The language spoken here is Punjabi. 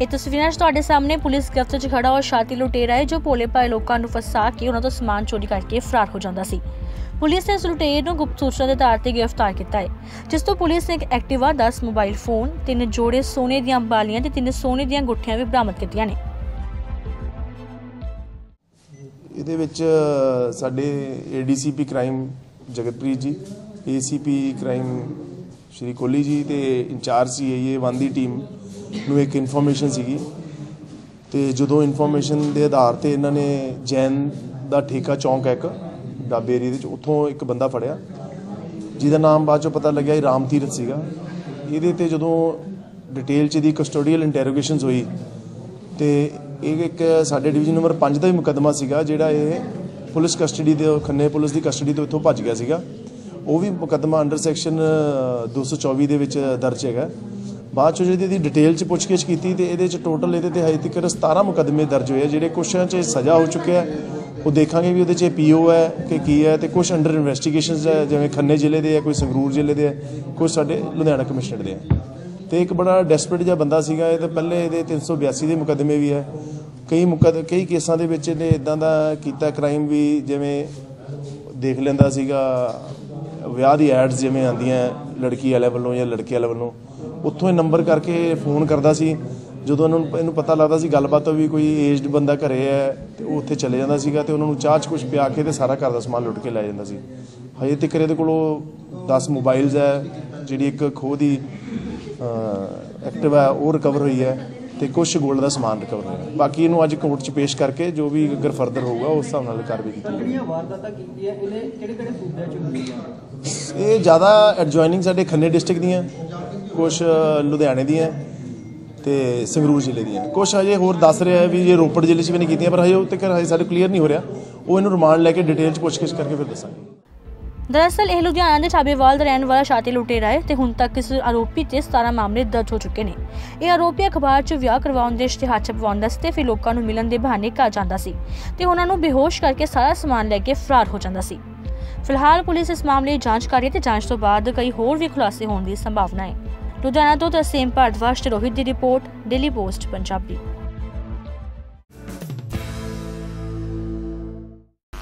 ਇਹ ਤਸਵੀਰਾਂ 'ਚ ਤੁਹਾਡੇ ਸਾਹਮਣੇ ਪੁਲਿਸ ਗ੍ਰਿਫਤ 'ਚ ਖੜਾ ਔਰ ਸ਼ਾਤੀ ਲੁਟੇਰਾ ਹੈ, ਜੋ ਭੋਲੇ ਭਾਲੇ ਲੋਕਾਂ ਨੂੰ ਫਸਾ ਕੇ ਉਹਨਾਂ ਤੋਂ ਸਮਾਨ ਚੋਰੀ ਕਰਕੇ ਫਰਾਰ ਹੋ ਜਾਂਦਾ ਸੀ। ਪੁਲਿਸ ਨੇ ਇਸ ਲੁਟੇਰੇ ਨੂੰ ਗੁਪਤ ਸੂਚਨਾ ਦੇ ਆਧਾਰ ਤੇ ਗ੍ਰਿਫਤਾਰ ਕੀਤਾ ਹੈ, ਜਿਸ ਤੋਂ ਪੁਲਿਸ ਨੇ ਇੱਕ ਐਕਟਿਵਾ 10 ਮੋਬਾਈਲ ਫੋਨ, ਤਿੰਨ ਜੋੜੇ ਸੋਨੇ ਦੀਆਂ ਬਾਲੀਆਂ ਤੇ ਤਿੰਨ ਸੋਨੇ ਦੀਆਂ ਗੁੱਠੀਆਂ ਵੀ ਬਰਾਮਦ ਕੀਤੀਆਂ ਨੇ। ਇਹਦੇ ਵਿੱਚ ਸਾਡੇ ਏਡੀਸੀਪੀ ਕ੍ਰਾਈਮ ਜਗਤਪ੍ਰੀਤ ਜੀ ਏਸੀਪੀ ਕ੍ਰਾਈਮ ਸ਼੍ਰੀ ਕੋਹਲੀ ਜੀ ਤੇ ਇੰਚਾਰਜ ਸੀਆਈਏ ਵਨ ਦੀ ਟੀਮ। ਨੂੰ ਇੱਕ ਇਨਫੋਰਮੇਸ਼ਨ ਸੀਗੀ ਤੇ ਜਦੋਂ ਇਨਫੋਰਮੇਸ਼ਨ ਦੇ ਆਧਾਰ ਤੇ ਇਹਨਾਂ ਨੇ ਜੈਨ ਦਾ ਠੇਕਾ ਚੌਂਕ ਹੈ ਇੱਕ, ਡਾਬੇ ਏਰੀਏ ਦੇ ਵਿੱਚ, ਉੱਥੋਂ ਇੱਕ ਬੰਦਾ ਫੜਿਆ, ਜਿਹਦਾ ਨਾਮ ਬਾਅਦ ਚੋਂ ਪਤਾ ਲੱਗਿਆ ਇਹ ਰਾਮ ਤੀਰਥ ਸੀਗਾ। ਇਹਦੇ ਤੇ ਜਦੋਂ ਡਿਟੇਲ ਚ ਦੀ ਕਸਟੋਡੀਅਲ ਇੰਟਰੋਗੇਸ਼ਨਸ ਹੋਈ ਤੇ ਇਹ ਇੱਕ ਸਾਡੇ ਡਿਵੀਜ਼ਨ ਨੰਬਰ 5 ਦਾ ਹੀ ਮੁਕੱਦਮਾ ਸੀਗਾ, ਜਿਹੜਾ ਇਹ ਪੁਲਿਸ ਕਸਟਡੀ ਦੇ, ਖੰਨੇ ਪੁਲਿਸ ਦੀ ਕਸਟਡੀ ਤੋਂ ਇੱਥੋਂ ਭੱਜ ਗਿਆ ਸੀਗਾ। ਉਹ ਵੀ ਮੁਕੱਦਮਾ ਅੰਡਰ ਸੈਕਸ਼ਨ 224 ਦੇ ਵਿੱਚ ਦਰਜ ਹੈਗਾ। ਬਾਅਦ ਚ ਜਿਹੜੀ ਇਹਦੀ ਡਿਟੇਲ ਚ ਪੁੱਛਗਿੱਛ ਕੀਤੀ ਤੇ ਇਹਦੇ ਚ ਟੋਟਲ ਇਹਦੇ ਤੇ ਹਜੇ ਤੱਕ 17 ਮੁਕੱਦਮੇ ਦਰਜ ਹੋਏ ਆ, ਜਿਹੜੇ ਕੁਛਾਂ ਚ ਸਜ਼ਾ ਹੋ ਚੁੱਕਿਆ ਹੈ। ਉਹ ਦੇਖਾਂਗੇ ਵੀ ਉਹਦੇ ਚ ਪੀਓ ਹੈ ਕਿ ਕੀ ਹੈ ਤੇ ਕੁਝ ਅੰਡਰ ਇਨਵੈਸਟੀਗੇਸ਼ਨਸ ਹੈ, ਜਿਵੇਂ ਖੰਨੇ ਜ਼ਿਲ੍ਹੇ ਦੇ ਹੈ ਕੋਈ ਸੰਗਰੂਰ ਜ਼ਿਲ੍ਹੇ ਦੇ ਹੈ ਕੁਝ ਸਾਡੇ ਲੁਧਿਆਣਾ ਕਮਿਸ਼ਨਰ ਦੇ ਹੈ ਤੇ ਇੱਕ ਬੜਾ ਡੈਸਪਰੇਟ ਜਿਹਾ ਬੰਦਾ ਸੀਗਾ, ਇਹ ਤਾਂ ਪਹਿਲੇ ਇਹਦੇ 382 ਦੇ ਮੁਕੱਦਮੇ ਵੀ ਹੈ ਕਈ ਮੁਕੱਦ, ਕਈ ਕੇਸਾਂ ਦੇ ਵਿੱਚ ਇਹਨੇ ਇਦਾਂ ਦਾ ਕੀਤਾ ਕ੍ਰਾਈਮ ਵੀ ਜਿਵੇਂ ਦੇਖ ਲੈਂਦਾ ਸੀਗਾ ਵਿਆਹ ਦੀ ਐਡਸ ਜਿਵੇਂ ਆਉਂਦੀਆਂ ਲੜਕੀ ਵਾਲੇ ਵੱਲੋਂ ਜਾਂ ਲੜਕੇ ਵਾਲੇ ਵੱਲੋਂ, ਉੱਥੋਂ ਇਹ ਨੰਬਰ ਕਰਕੇ ਫੋਨ ਕਰਦਾ ਸੀ। ਜਦੋਂ ਇਹਨਾਂ ਨੂੰ, ਇਹਨੂੰ ਪਤਾ ਲੱਗਦਾ ਸੀ ਗੱਲਬਾਤ ਵੀ ਕੋਈ ਏਜਡ ਬੰਦਾ ਘਰੇ ਹੈ ਤੇ ਉਹ ਉੱਥੇ ਚਲੇ ਜਾਂਦਾ ਸੀਗਾ ਤੇ ਉਹਨਾਂ ਨੂੰ ਚਾਹ ਚ ਕੁਝ ਪਿਆ ਕੇ ਤੇ ਸਾਰਾ ਘਰ ਦਾ ਸਮਾਨ ਲੁੱਟ ਕੇ ਲੈ ਜਾਂਦਾ ਸੀ। ਹਜੇ ਤੱਕ ਇਹਦੇ ਕੋਲੋਂ 10 ਮੋਬਾਈਲਸ ਹੈ, ਜਿਹੜੀ ਇੱਕ ਖੋਹ ਦੀ ਐਕਟਿਵ ਹੈ, ਉਹ ਰਿਕਵਰ ਹੋਈ ਹੈ। ਤੇ ਕੁਝ 골ਡ ਦਾ ਸਮਾਨ ਰਿਕਵਰ ਹੋਇਆ। ਬਾਕੀ ਇਹਨੂੰ ਅੱਜ ਕੋਰਟ 'ਚ ਪੇਸ਼ ਕਰਕੇ ਜੋ ਵੀ ਅਗਰ ਫਰਦਰ ਹੋਊਗਾ ਉਸ ਹਿਸਾਬ ਨਾਲ ਕਾਰਵਾਈ ਕੀਤੀ ਜਾਏਗੀ ਜਿਹੜੀਆਂ ਵਾਰਦਾਤਾਂ ਕੀਤੀਆਂ ਇਹਨੇ ਕਿਹੜੇ ਕਿਹੜੇ ਸੂਬਿਆਂ ਚ ਹੋਈਆਂ ਇਹ ਜ਼ਿਆਦਾ ਐਡਜੋਇਨਿੰਗ ਸਾਡੇ ਖੰਨੇ ਡਿਸਟ੍ਰਿਕਟ ਦੀਆਂ ਕੁਝ ਲੁਧਿਆਣੇ ਦੀਆਂ ਤੇ ਸੰਗਰੂਰ ਜ਼ਿਲ੍ਹੇ ਦੀਆਂ। ਕੁਝ ਹਜੇ ਹੋਰ ਦੱਸ ਰਿਹਾ ਹੈ ਵੀ ਇਹ ਰੋਪੜ ਜ਼ਿਲ੍ਹੇ 'ਚ ਵੀ ਨਹੀਂ ਕੀਤੀਆਂ ਪਰ ਹਜੇ ਉਹ ਤੱਕ ਹਜੇ ਸਾਡੇ ਕਲੀਅਰ ਨਹੀਂ ਹੋ ਰਿਹਾ। ਉਹ ਇਹਨੂੰ ਰਿਮਾਂਡ ਲੈ ਕੇ ਡਿਟੇਲ 'ਚ ਪੁੱਛਗਿੱਛ ਕਰਕੇ ਫਿਰ ਦੱਸਾਂਗੇ। ਦਰਅਸਲ ਇਹ ਲੁਧਿਆਣਾ ਦੇ ਛਾਬੇਵਾਲ ਦਾ ਰਹਿਣ ਵਾਲਾ ਸ਼ਾਤੀ ਲੁਟੇਰਾ ਹੈ ਤੇ ਹੁਣ ਤੱਕ ਇਸ ਆਰੋਪੀ ਤੇ 17 ਮਾਮਲੇ ਦਰਜ ਹੋ ਚੁੱਕੇ ਨੇ। ਇਹ ਆਰੋਪੀ ਅਖਬਾਰ 'ਚ ਵਿਆਹ ਕਰਵਾਉਣ ਦੇ ਇਸ਼ਤਿਹਾਰ ਛਪਵਾਉਣ ਵਾਸਤੇ ਫਿਰ ਲੋਕਾਂ ਨੂੰ ਮਿਲਣ ਦੇ ਬਹਾਨੇ ਘਰ ਜਾਂਦਾ ਸੀ ਤੇ ਉਹਨਾਂ ਨੂੰ ਬੇਹੋਸ਼ ਕਰਕੇ ਸਾਰਾ ਸਮਾਨ ਲੈ ਕੇ ਫਰਾਰ ਹੋ ਜਾਂਦਾ ਸੀ। ਫਿਲਹਾਲ ਪੁਲਿਸ ਇਸ ਮਾਮਲੇ ਦੀ ਜਾਂਚ ਕਰ ਰਹੀ ਹੈ ਤੇ ਜਾਂਚ ਤੋਂ ਬਾਅਦ ਕਈ ਹੋਰ ਵੀ ਖੁਲਾਸੇ ਹੋਣ ਦੀ ਸੰਭਾਵਨਾ ਹੈ। ਲੁਧਿਆਣਾ ਤੋਂ ਤਰਸੇਮ ਭਾਰਦਵਾਜ ਤੇ ਰੋਹਿਤ ਦੀ ਰਿਪੋਰਟ ਡੇਲੀ ਪੋਸਟ, ਪੰਜਾਬੀ।